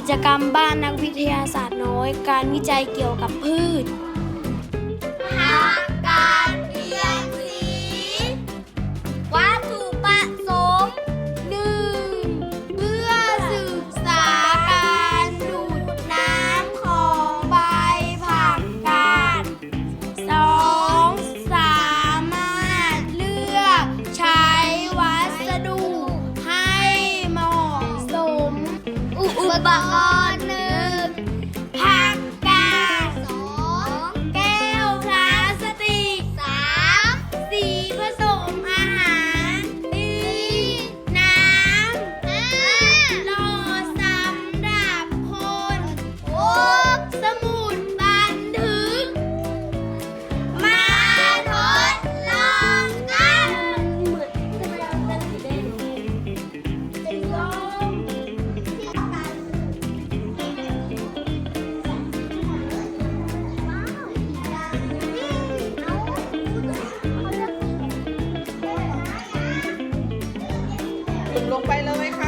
กิจกรรมบ้านนักวิทยาศาสตร์น้อย การวิจัยเกี่ยวกับพืช 了吧？ ลงไปเลยค่ะ